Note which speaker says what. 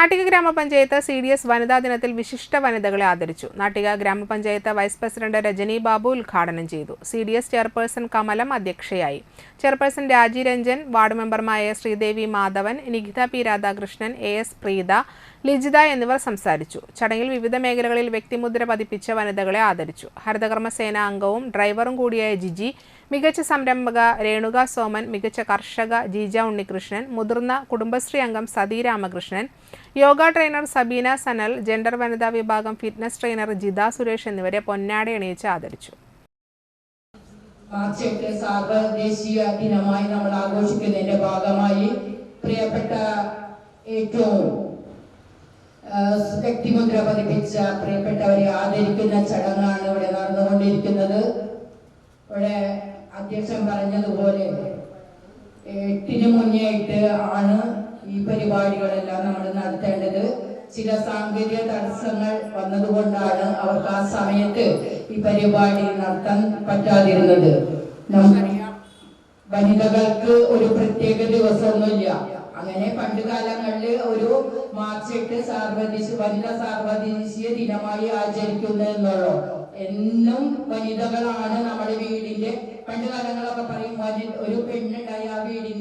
Speaker 1: നാട്ടിക ഗ്രാമപഞ്ചായത്ത് C D S വനിതാ ദിനത്തിൽ വിശിഷ്ട വനിതകളെ ആദരിച്ചു. നാട്ടിക ഗ്രാമപഞ്ചായത്ത് വൈസ് പ്രസിഡന്റ് രജനി ബാബു ഉദ്ഘാടനം ചെയ്തു. C D S chairperson Kamalam അധ്യക്ഷയായി. ചെയർപേഴ്സൺ രാജി രഞ്ജൻ വാർഡ് മെമ്പർമാരായ Sreedevi Madhavan Nikhitha P Radhakrishnan A S Preetha Lijitha എന്നിവർ സംസാരിച്ചു. ചടങ്ങിൽ വിവിധ മേഖലകളിൽ വ്യക്തിമുദ്ര പതിപ്പിച്ച വനിതകളെ ആദരിച്ചു. ഹരിതകർമ്മസേന അംഗവും ഡ്രൈവറും കൂടിയായ ജിജി മികച്ച സംരംഭക രേണുക സോമൻ മികച്ച കർഷക ജീജ ഉണ്ണികൃഷ്ണൻ മുതിർന്ന കുടുംബശ്രീ അംഗം സതി രാമകൃഷ്ണൻ യോഗ ട്രെയിനർ സബീന സനൽ ജെൻഡർ വനിതാ വിഭാഗം ഫിറ്റ്നസ് ട്രെയിനർ ജിത സുരേഷ് എന്നിവരെ പൊന്നാടയണിയിച്ച് ആദരിച്ചു.
Speaker 2: മാർച്ച് ദിനമായി ഭാഗമായി പ്രിയപ്പെട്ട പതിപ്പിച്ച പ്രിയപ്പെട്ടവരെ ആദരിക്കുന്ന ചടങ്ങാണ് ഇവിടെ നടന്നുകൊണ്ടിരിക്കുന്നത്. ഇവിടെ അധ്യക്ഷൻ പറഞ്ഞതുപോലെ എട്ടിന് മുന്നേയായിട്ട് ആണ് ഈ പരിപാടികളെല്ലാം നമ്മൾ നടത്തേണ്ടത്. ചില സാങ്കേതിക തടസ്സങ്ങൾ വന്നതുകൊണ്ടാണ് അവർക്ക് ആ സമയത്ത് ഈ പരിപാടി നടത്താൻ പറ്റാതിരുന്നത്. വനിതകൾക്ക് ഒരു പ്രത്യേക ദിവസമൊന്നുമില്ല. അങ്ങനെ പണ്ട് കാലങ്ങളിൽ ഒരു മാർച്ച് എട്ട് സാർവദേശീയ വനിതാ സാർവദേശീയ ദിനമായി ആചരിക്കുന്നു എന്നും വനിതകളാണ് നമ്മുടെ വീടിന്റെ പണ്ട് കാലങ്ങളൊക്കെ പറയും ഒരു പെണ്ണുണ്ടായി ആ വീടിന്റെ